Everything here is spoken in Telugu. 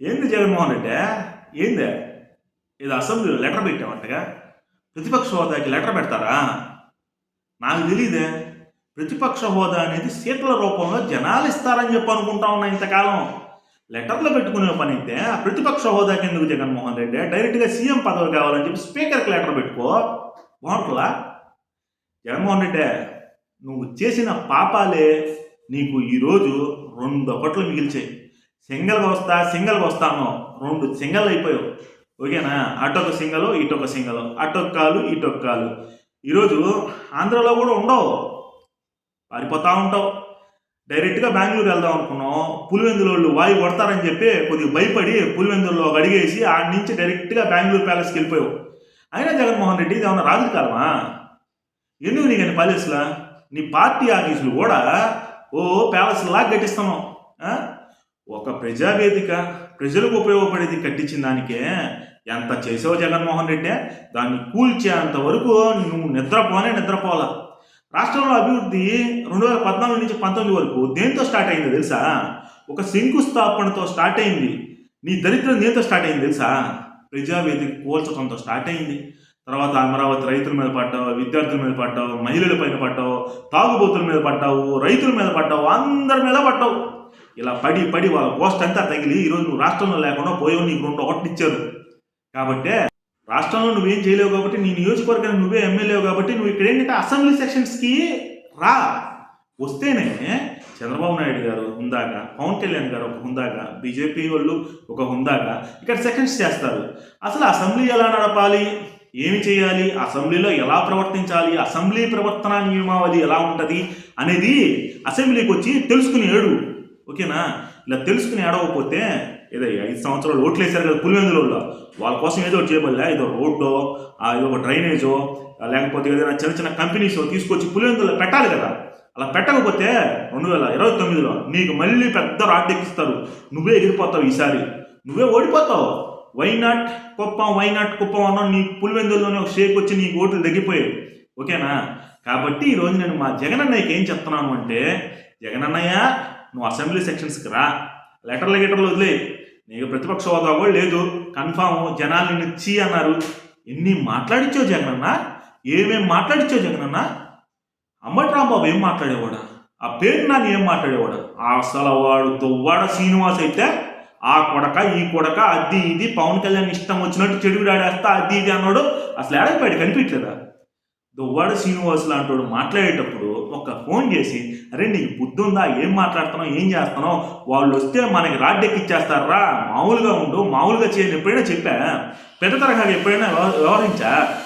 ఏంది జగన్మోహన్ రెడ్డి? ఏంది? ఇది అసెంబ్లీలో లెటర్ పెట్టామంటగా ప్రతిపక్ష హోదాకి లెటర్ పెడతారా? నాకు తెలియదే ప్రతిపక్ష హోదా అనేది సీట్ల రూపంలో జనాలు ఇస్తారని చెప్పి అనుకుంటా ఉన్నా ఇంతకాలం. లెటర్లు పెట్టుకునే పని అయితే ఆ ప్రతిపక్ష హోదాకి ఎందుకు జగన్మోహన్ రెడ్డి? డైరెక్ట్గా సీఎం పదవి కావాలని చెప్పి స్పీకర్కి లెటర్ పెట్టుకో. బాగుంటుందా? జగన్మోహన్ రెడ్డి నువ్వు చేసిన పాపాలే నీకు ఈరోజు రెండు ఒకట్లు మిగిల్చాయి. సింగల్గా వస్తా సింగల్గా వస్తాను రెండు సింగల్ అయిపోయావు ఓకేనా? అటొక సింగలు ఇటొక సింగలు. అటొక కాలు ఇటొక కాలు. ఈరోజు ఆంధ్రలో కూడా ఉండవు. పారిపోతూ ఉంటావు. డైరెక్ట్గా బెంగళూరు వెళ్దాం అనుకున్నాం. పులివెందుల వాళ్ళు వాయు కొడతారని చెప్పి కొద్దిగా భయపడి పులివెందుల్లో ఒక అడిగేసి ఆడి నుంచి డైరెక్ట్గా బెంగళూరు ప్యాలెస్కి వెళ్ళిపోయావు. అయినా జగన్మోహన్ రెడ్డి ఇది ఏమన్నా రాజకీయమా ఎందుకు ఎందుకు నీకని ప్యాలెస్లా? నీ పార్టీ ఆఫీసులు కూడా ఓ ప్యాలెస్ లాగా కట్టిస్తున్నావు ఒక ప్రజావేదిక ప్రజలకు ఉపయోగపడేది కట్టించిన దానికే ఎంత చేసావు జగన్మోహన్ రెడ్డి? దాన్ని కూల్చేంత వరకు నువ్వు నిద్రపోనే నిద్రపోలా రాష్ట్రంలో అభివృద్ధి రెండు వేల పద్నాలుగు నుంచి పంతొమ్మిది వరకు దేంతో స్టార్ట్ అయిందో తెలుసా? ఒక శంకుస్థాపనతో స్టార్ట్ అయింది. నీ దరిద్రం దేంతో స్టార్ట్ అయింది తెలుసా? ప్రజావేదిక కూల్చడంతో స్టార్ట్ అయింది. తర్వాత అమరావతి రైతుల మీద పడ్డావు విద్యార్థుల మీద పడ్డావు మహిళల పైన పడ్డావు తాగుబోతుల మీద పడ్డావు రైతుల మీద పడ్డావు అందరి మీద పడ్డావు. ఇలా పడి పడి వాళ్ళ పోస్ట్ అంతా తగిలి ఈరోజు నువ్వు రాష్ట్రంలో లేకుండా పోయావు నీకు రెండు ఒకటి ఇచ్చారు. కాబట్టి రాష్ట్రంలో నువ్వేం చేయలేవు కాబట్టి నీ నియోజకవర్గానికి నువ్వే ఎమ్మెల్యేవు కాబట్టి నువ్వు ఇక్కడ ఏంటంటే అసెంబ్లీ సెక్షన్స్కి రా. వస్తేనే చంద్రబాబు నాయుడు గారు హుందాగా పవన్ కళ్యాణ్ గారు ఒక హుందాగా బీజేపీ వాళ్ళు ఒక హుందాగా ఇక్కడ సెకండ్స్ చేస్తారు. అసలు అసెంబ్లీ ఎలా నడపాలి? ఏమి చేయాలి? అసెంబ్లీలో ఎలా ప్రవర్తించాలి? అసెంబ్లీ ప్రవర్తన నియమావళి ఎలా ఉంటుంది? అనేది అసెంబ్లీకి వచ్చి తెలుసుకునేడు ఓకేనా? ఇలా తెలుసుకుని ఏడవకపోతే ఏదో ఐదు సంవత్సరాలు ఓట్లు వేశారు కదా పులివెందులలో వాళ్ళ కోసం ఏదో ఒకటి చేయబడలే. ఏదో రోడ్డో ఆ ఏదో ఒక డ్రైనేజో లేకపోతే ఏదైనా చిన్న చిన్న కంపెనీస్ తీసుకొచ్చి పులివెందులో పెట్టాలి కదా. అలా పెట్టకపోతే రెండు వేల ఇరవై తొమ్మిదిలో నీకు మళ్ళీ పెద్ద రాడ్ ఎక్కిస్తారు. నువ్వే ఎగిరిపోతావు ఈసారి. నువ్వే ఓడిపోతావు. Why not Kuppam why not Kuppam అన్న నీ పులివెందుల్లోనే ఒక షేక్ వచ్చి నీ ఓట్లు తగ్గిపోయాయి. ఓకేనా? కాబట్టి ఈరోజు నేను మా జగనన్నయ్యకి ఏం చెప్తున్నాను అంటే జగనన్నయ్య నువ్వు అసెంబ్లీ సెక్షన్స్కి రా. లెటర్లు గిటర్లు వదిలే. నీకు ప్రతిపక్ష హోదా కూడా లేదు. కన్ఫామ్ జనాలు నిన్ను చీ అన్నారు. ఎన్ని మాట్లాడించావు జగనన్న? ఏమేం మాట్లాడించావు జగనన్న? అంబటి రాంబాబు ఏం మాట్లాడేవాడా? ఆ పేరు నాని ఏం మాట్లాడేవాడు? అసలు వాడు దువ్వాడ శ్రీనివాస్ అయితే ఆ కొడక ఈ కొడక అది ఇది పవన్ కళ్యాణ్ ఇష్టం వచ్చినట్టు చెడుగుడు ఆడేస్తా అది ఇది అన్నాడు. అసలు ఏడైపోయాడు? కనిపించలేదా? దువ్వాడ శ్రీనివాస్ లాంటి మాట్లాడేటప్పుడు ఒక ఫోన్ చేసి అరే నీకు బుద్ధి ఉందా? ఏం మాట్లాడుతున్నావు? ఏం చేస్తున్నావు? వాళ్ళు వస్తే మనకి రాడ్డెక్కిచ్చేస్తారా? మామూలుగా ఉండు మామూలుగా చేయని ఎప్పుడైనా చెప్పా? పెద్ద తరగతి ఎప్పుడైనా వ్యవహరించా?